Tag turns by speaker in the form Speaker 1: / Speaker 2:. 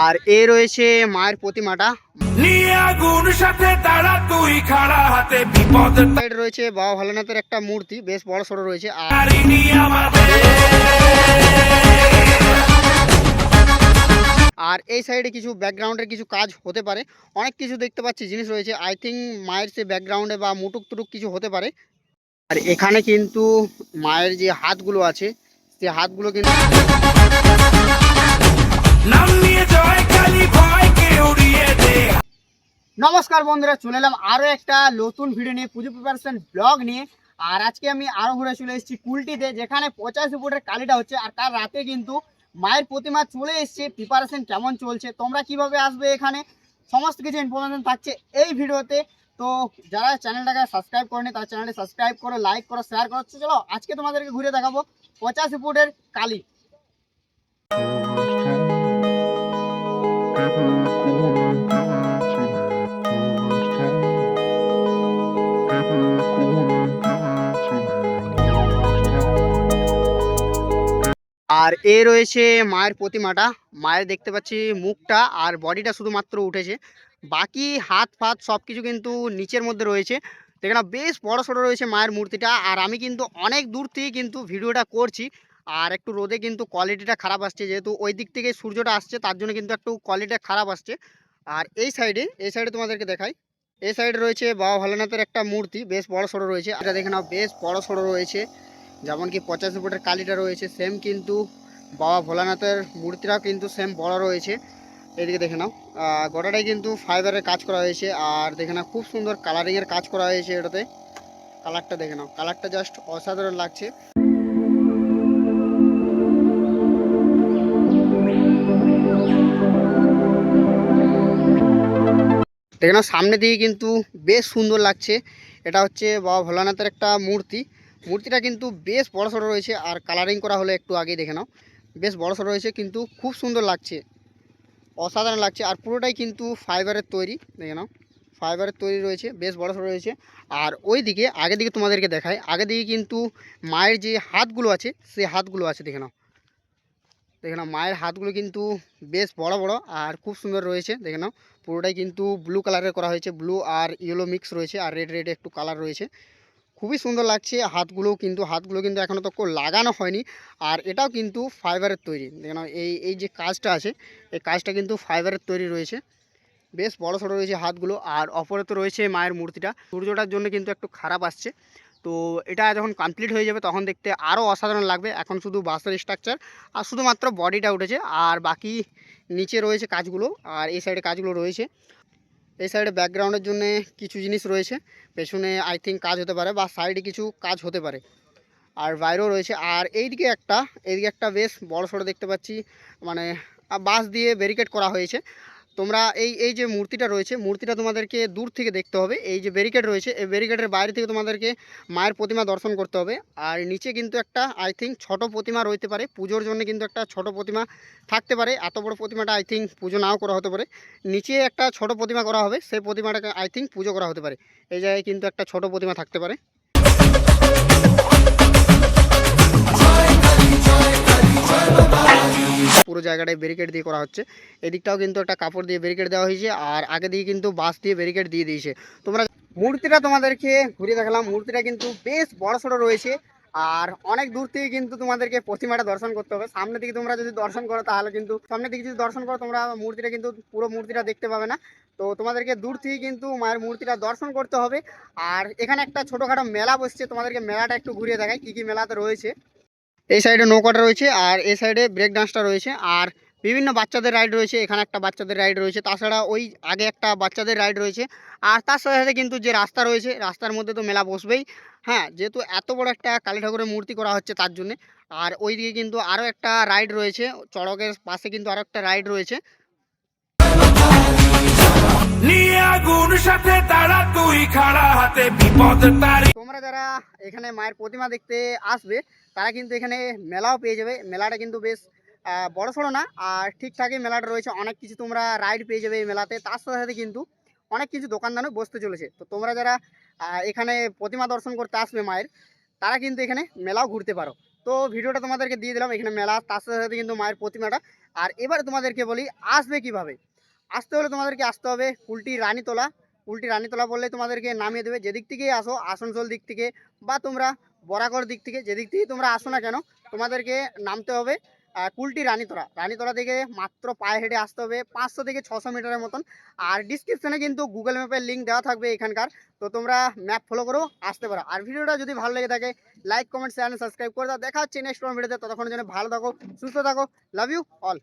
Speaker 1: আর এ রয়েছে মায়ের প্রতিমাটা। রয়েছে বাবা ভোলেনাথের একটা মূর্তি বেশ বড় সড়ো রয়েছে। আর আর এই সাইডে কিছু ব্যাকগ্রাউন্ডের কিছু কাজ হতে পারে। অনেক কিছু দেখতে পাচ্ছি জিনিস রয়েছে। আই থিঙ্ক মায়ের সে ব্যাকগ্রাউন্ডে বা মুটুক টুটুক কিছু হতে পারে। আর এখানে কিন্তু মায়ের যে হাতগুলো আছে সে হাতগুলো কিন্তু
Speaker 2: নাম নিয়ে
Speaker 1: নমস্কার বন্ধুরা, চলে এলাম আরও একটা নতুন ভিডিও নিয়ে, পুজো প্রিপারেশন ব্লগ নিয়ে। আর আজকে আমি আরও ঘুরে চলে এসেছি কুলটিতে, যেখানে পঁচাশি ফুটের কালিটা হচ্ছে, আর তার রাতে কিন্তু মায়ের প্রতিমা চলে এসছে। প্রিপারেশন কেমন চলছে, তোমরা কীভাবে আসবে এখানে, সমস্ত কিছু ইনফরমেশন থাকছে এই ভিডিওতে। তো যারা চ্যানেলটাকে সাবস্ক্রাইব করেনি, তার চ্যানেলটি সাবস্ক্রাইব করো লাইক করো শেয়ার করো। চলো, আজকে তোমাদেরকে ঘুরে দেখাবো পঁচাশি ফুটের কালী। আর এ রয়েছে মায়ের প্রতিমাটা, মায়ের দেখতে পাচ্ছি মুখটা আর বডিটা শুধুমাত্র উঠেছে। বাকি হাত ফাত সব কিছু কিন্তু নিচের মধ্যে রয়েছে। দেখে না বেশ বড় সড়ো রয়েছে মায়ের মূর্তিটা আর আমি কিন্তু অনেক দূর থেকে কিন্তু ভিডিওটা করছি। আর একটু রোদে কিন্তু কোয়ালিটিটা খারাপ আসছে। যেহেতু ওই দিক থেকে সূর্যটা আসছে, তার জন্য কিন্তু একটু কোয়ালিটিটা খারাপ আসছে। আর এই সাইডে এই সাইডে তোমাদেরকে দেখাই। এই সাইডে রয়েছে বাবা ভোলেনাথের একটা মূর্তি, বেশ বড় সড়ো রয়েছে। এটা দেখে নাও, বেশ বড় সড়ো রয়েছে। যেমন কি পঁচাশি ফুটের কালিটা রয়েছে সেম কিন্তু বাবা ভোলানাথের মূর্তিটাও কিন্তু সেম বড় রয়েছে। এদিকে দেখে নাও গোটাটাই কিন্তু ফাইবারের কাজ করা হয়েছে। আর দেখে নাও, খুব সুন্দর কালারিংয়ের কাজ করা হয়েছে এটাতে। কালারটা দেখে নাও কালারটা জাস্ট অসাধারণ লাগছে। দেখে নাও সামনে দিকে কিন্তু বেশ সুন্দর লাগছে। এটা হচ্ছে বাবা ভোলানাথের একটা মূর্তি। মূর্তিটা কিন্তু বেশ বড় সড়ো রয়েছে আর কালারিং করা হলে একটু আগে দেখে নাও। বেশ বড় সড়ো রয়েছে কিন্তু খুব সুন্দর লাগছে। অসাধারণ লাগছে আর পুরোটাই কিন্তু ফাইবারের তৈরি, দেখে নাও। ফাইবারের তৈরি রয়েছে, বেশ বড় সড়ো রয়েছে। আর ওই দিকে আগে দিকে তোমাদেরকে দেখায় আগে দিকে কিন্তু মায়ের যে হাতগুলো আছে, সেই হাতগুলো আছে, দেখে নাও। দেখে নাও, মায়ের হাতগুলো কিন্তু বেশ বড় বড় আর খুব সুন্দর রয়েছে, দেখে নাও। পুরোটাই কিন্তু ব্লু কালারের করা হয়েছে। ব্লু আর ইয়েলো মিক্স রয়েছে আর রেড রেড একটু কালার রয়েছে। খুবই সুন্দর লাগছে। হাতগুলোও কিন্তু, হাতগুলো কিন্তু এখনও তো লাগানো হয়নি। আর এটাও কিন্তু ফাইবারের তৈরি। দেখেন, এই এই যে কাজটা আছে, এই কাজটা কিন্তু ফাইবারের তৈরি রয়েছে। বেশ বড় সড়ো রয়েছে হাতগুলো। আর অপরে তো রয়েছে মায়ের মূর্তিটা। সূর্যটার জন্য কিন্তু একটু খারাপ আসছে। তো এটা যখন কমপ্লিট হয়ে যাবে তখন দেখতে আরও অসাধারণ লাগবে। এখন শুধু বাসের স্ট্রাকচার আর শুধুমাত্র বডিটা উঠেছে। আর বাকি নিচে রয়েছে কাজগুলো, আর এই সাইডে কাজগুলো রয়েছে। এই সাইডে ব্যাকগ্রাউন্ডের জন্য কিছু জিনিস রয়েছে। পেছনে আই থিঙ্ক কাজ হতে পারে বা সাইডে কিছু কাজ হতে পারে। আর বাইরেও রয়েছে। আর এইদিকে একটা এইদিকে একটা বেশ বড় সড়ো দেখতে পাচ্ছি। মানে বাঁশ দিয়ে ব্যারিকেড করা হয়েছে। তোমরা এই এই যে মূর্তিটা রয়েছে, মূর্তিটা তোমাদেরকে দূর থেকে দেখতে হবে। এই যে ব্যারিকেড রয়েছে, এই ব্যারিকেডের বাইরে থেকে তোমাদেরকে মায়ের প্রতিমা দর্শন করতে হবে। আর নিচে কিন্তু একটা আই থিঙ্ক ছোট প্রতিমা রইতে পারে। পুজোর জন্য কিন্তু একটা ছোট প্রতিমা থাকতে পারে। এত বড় প্রতিমাটা আই থিঙ্ক পুজো নাও করা হতে পারে। নিচে একটা ছোট প্রতিমা করা হবে। সেই প্রতিমাটাকে আই থিঙ্ক পুজো করা হতে পারে। এই জায়গায় কিন্তু একটা ছোট প্রতিমা থাকতে পারে। পুরো জায়গাটায় ব্যারিকেড দিয়ে করা হচ্ছে। এদিকটাও কিন্তু একটা কাপড় দিয়ে ব্যারিকেড দেওয়া হয়েছে আর আগে দিকে কিন্তু বাঁশ দিয়ে ব্যারিকেড দিয়ে দিয়েছে। তোমরা মূর্তিটা তোমাদেরকে ঘুরিয়ে দেখালাম। মূর্তিটা কিন্তু বেশ বড় সড়ো রয়েছে আর অনেক দূর থেকে কিন্তু তোমাদেরকে প্রতিমাটা দর্শন করতে হবে। সামনে দিকে তোমরা যদি দর্শন করো তাহলে কিন্তু সামনে দিকে যদি দর্শন করো তোমরা মূর্তিটা কিন্তু পুরো মূর্তিটা দেখতে পাবে না। তো তোমাদেরকে দূর থেকে কিন্তু মায়ের মূর্তিটা দর্শন করতে হবে। আর এখানে একটা ছোটোখাটো মেলা বসছে। তোমাদেরকে মেলাটা একটু ঘুরিয়ে দেখায় কী কী মেলাতে রয়েছে। এই সাইডে নৌকাটা রয়েছে আর এই সাইডে ব্রেক ডান্সটা রয়েছে আর বিভিন্ন বাচ্চাদের রাইড রয়েছে, এখানে একটা বাচ্চাদের রাইড রয়েছে, তাছাড়া ওই আগে একটা বাচ্চাদের রাইড রয়েছে আর তার সাথে সাথে কিন্তু যে রাস্তা রয়েছে, রাস্তার মধ্যে তো মেলা বসবেই। হ্যাঁ যেহেতু এত বড় একটা কালী ঠাকুরের মূর্তি করা হচ্ছে তার জন্যে। আর ওইদিকে কিন্তু আরও একটা রাইড রয়েছে, চড়কের পাশে কিন্তু আরও একটা রাইড রয়েছে।
Speaker 2: তারি
Speaker 1: তোমরা যারা এখানে মায়ের প্রতিমা দেখতে আসবে, তারা কিন্তু এখানে মেলাও পেয়ে যাবে। মেলাটা কিন্তু বেশ বড় সড়ো না, আর ঠিকঠাকই মেলাটা রয়েছে। অনেক কিছু তোমরা রাইড পেয়ে যাবে এই মেলাতে। তার সাথে সাথে কিন্তু অনেক কিছু দোকানদানও বসতে চলেছে। তো তোমরা যারা এখানে প্রতিমা দর্শন করতে আসবে মায়ের, তারা কিন্তু এখানে মেলাও ঘুরতে পারো। তো ভিডিওটা তোমাদেরকে দিয়ে দিলাম এখানে মেলা, তার সাথে সাথে কিন্তু মায়ের প্রতিমাটা। আর এবারে তোমাদেরকে বলি, আসবে কীভাবে? আসতে হলে তোমাদেরকে আসতে হবে। কুলটি রানীতলা। কুলটি রানীতলা বললে তোমাদেরকে নামিয়ে দেবে। যেদিক থেকেই আসো, আসানসোল দিক থেকে বা তোমরা বরাকর দিক থেকে, যেদিক থেকেই তোমরা আসো না কেন, তোমাদেরকে নামতে হবে কুলটি রানীতলা। রানীতলা থেকে মাত্র পায়ে হেঁটে আসতে হবে, পাঁচশো থেকে ছশো মিটারের মতন। আর ডিসক্রিপশনে কিন্তু গুগল ম্যাপের লিঙ্ক দেওয়া থাকবে এখানকার। তো তোমরা ম্যাপ ফলো করেও আসতে পারো। আর ভিডিওটা যদি ভালো লেগে থাকে লাইক কমেন্ট শেয়ার সাবস্ক্রাইব করে দাও। দেখা হচ্ছে নেক্সট ভিডিওতে ততক্ষণের জন্য ভালো থাকো, সুস্থ থাকো। Love you all